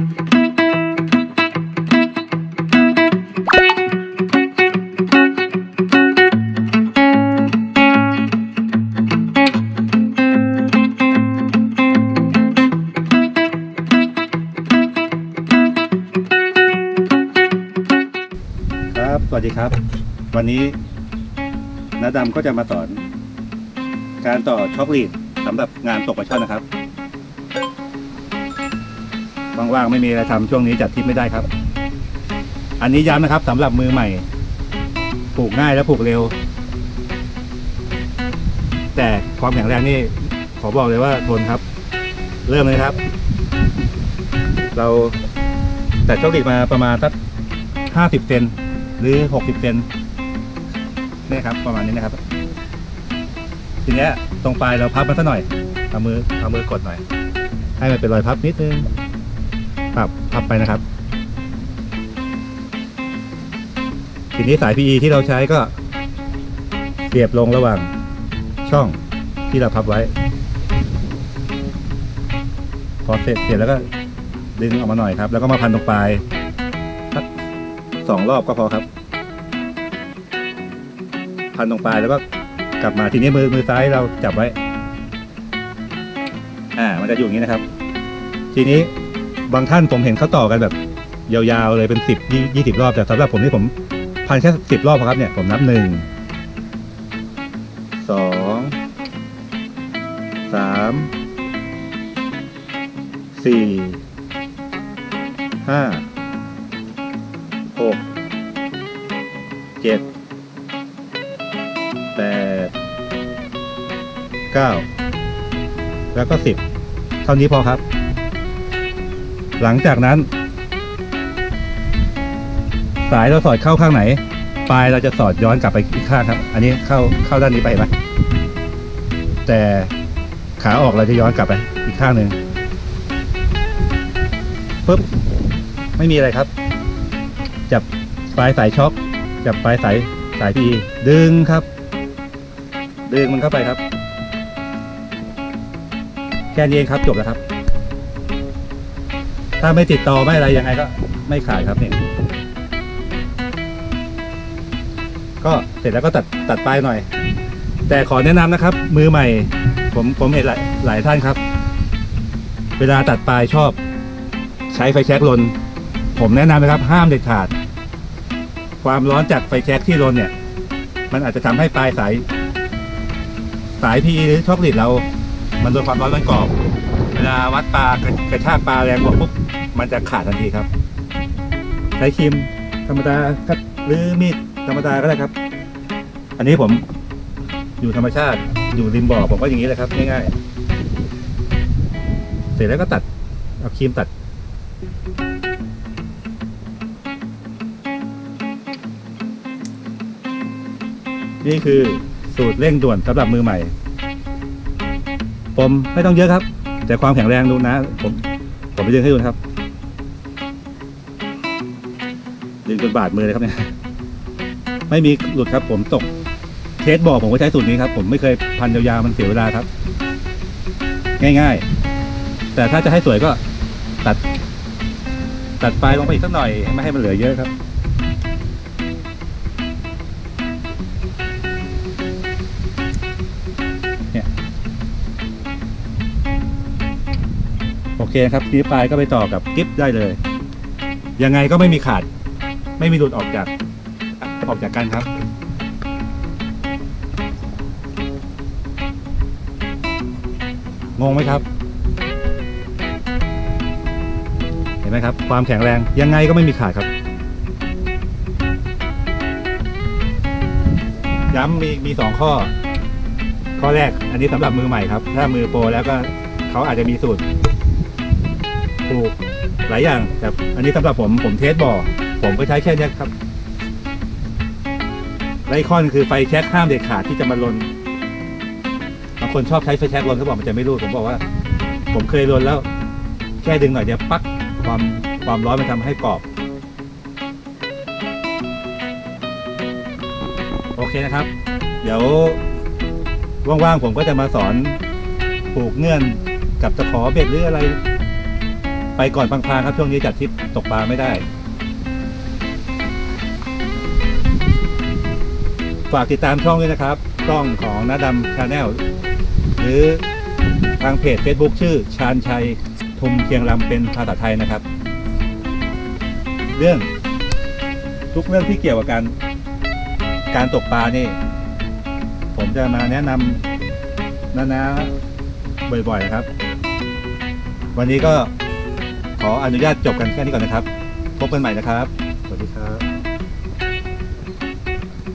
ครับ สวัสดีครับ วันนี้น้าดำก็จะมาสอน การต่อช็อคลีดสำหรับงานตกปลาช่อนนะครับ ว่างๆไม่มีอะไรทำช่วงนี้จัดทริปไม่ได้ครับ อันนี้ย้ำนะครับสำหรับมือใหม่ผูกง่ายและผูกเร็ว แต่ความแข็งแรงนี่ขอบอกเลยว่าทนครับ เริ่มเลยครับ เราแต่ช็อคลีดมาประมาณสักห้าสิบเซนหรือหกสิบเซนนี่ครับ ประมาณนี้นะครับ ทีนี้ตรงปลายเราพับมันสักหน่อยเอามือเอามือกดหน่อย ให้มันเป็นรอยพับนิดนึง พับพับไปนะครับ ทีนี้สาย PE ที่เราใช้ก็เสียบลงระหว่างช่องที่เราพับไว้ พอเสร็จเสร็จแล้วก็ดึงออกมาหน่อยครับ แล้วก็มาพันตรงปลายสองรอบก็พอครับ พันตรงปลายแล้วก็กลับมาทีนี้มือมือซ้ายเราจับไว้ อ่า มันจะอยู่อย่างนี้นะครับ ทีนี้ บางท่านผมเห็นเขาต่อกันแบบ ยาวๆเลยเป็นสิบยี่สิบรอบแต่สำหรับผมนี่ผมพันแค่สิบรอบพอครับเนี่ยผมนับหนึ่งสองสามสี่ห้าหกเจ็ดแปดเก้าแล้วก็สิบเท่านี้พอครับ หลังจากนั้น สายเราสอดเข้าข้างไหน ปลายเราจะสอดย้อนกลับไปอีกข้างครับ อันนี้เข้าเข้าด้านนี้ไปไหมแต่ขาออกเราจะย้อนกลับไปอีกข้างหนึ่งปุ๊บไม่มีอะไรครับ จับปลายสายช็อคจับปลายสายสายพีดึงครับ ดึงมันเข้าไปครับ แค่นี้เองครับจบแล้วครับ ถ้าไม่ติดต่อไม่อะไรยังไงก็ไม่ขาดครับเนี่ยก็เสร็จแล้วก็ตัดตัดปลายหน่อย แต่ขอแนะนำนะครับ มือใหม่ ผมผมเห็นหลายหลายท่านครับ เวลาตัดปลายชอบ ใช้ไฟแช็กลน ผมแนะนำนะครับห้ามเด็ดขาด ความร้อนจากไฟแช็กที่รนเนี่ย มันอาจจะทำให้ปลายสายสายพีหรือช็อกโกแลตเรา มันโดนความร้อนมันกรอบ เวลาวัดปลากระชากปลาแรงกว่าปุ๊บ มันจะขาดทันทีครับ ใช้ครีมธรรมดาครับหรือมีดธรรมดาก็ได้ครับ อันนี้ผมอยู่ธรรมชาติอยู่ริมบ่อผมก็อย่างนี้แหละครับ ง่ายๆ เสร็จแล้วก็ตัดเอาครีมตัดนี่คือสูตรเร่งด่วนสำหรับมือใหม่ ผมไม่ต้องเยอะครับ แต่ความแข็งแรงดูนะ ผมผมไปดึงให้ดูครับ ดึงจนบาดมือเลยครับเนี่ย ไม่มีหลุดครับ ผมตกเทสบอกผมก็ใช้สูตรนี้ครับ ผมไม่เคยพันยาวๆมันเสียเวลาครับ ง่ายๆ แต่ถ้าจะให้สวยก็ตัด ตัดปลายลงไปอีกสักหน่อยไม่ให้มันเหลือเยอะครับโอเคครับทีนี้ปลายก็ไปต่อกับกิฟได้เลย ยังไงก็ไม่มีขาด ไม่มีหลุดออกจากออกจากกันครับ งงไหมครับ เห็นไหมครับ ความแข็งแรงยังไงก็ไม่มีขาดครับ ย้ำมีมีสองข้อ ข้อแรกอันนี้สำหรับมือใหม่ครับ ถ้ามือโปรแล้วก็เขาอาจจะมีสูตรถูกหลายอย่างแต่อันนี้สำหรับผมผมเทสบ่อ ผมก็ใช้แค่นี้ครับไลคอนคือไฟแช็กห้ามเด็ดขาดที่จะมาลนบางคนชอบใช้ไฟแช็กลนเขาบอกมันจะไม่รูดผมบอกว่า ผมเคยลนแล้ว แค่ดึงหน่อยเดียวปักความความร้อนมันทำให้กรอบ โอเคนะครับ เดี๋ยวว่างๆผมก็จะมาสอนผูกเงื่อนกับตะขอเบ็ดหรืออะไร ไปก่อนพลางๆครับช่วงนี้จัดทริปตกปลาไม่ได้ ฝากติดตามช่องด้วยนะครับ ช่องของนาดำชาแนลหรือทางเพจ Facebook ชื่อชาญชัยทุมเคียงลำเป็นภาษาไทยนะครับ เรื่องทุกเรื่องที่เกี่ยวกับการการตกปลานี่ ผมจะมาแนะนำนานาบ่อยๆนะครับ วันนี้ก็ขออนุญาตจบกันแค่นี้ก่อนนะครับ พบกันใหม่นะครับ สวัสดีครับ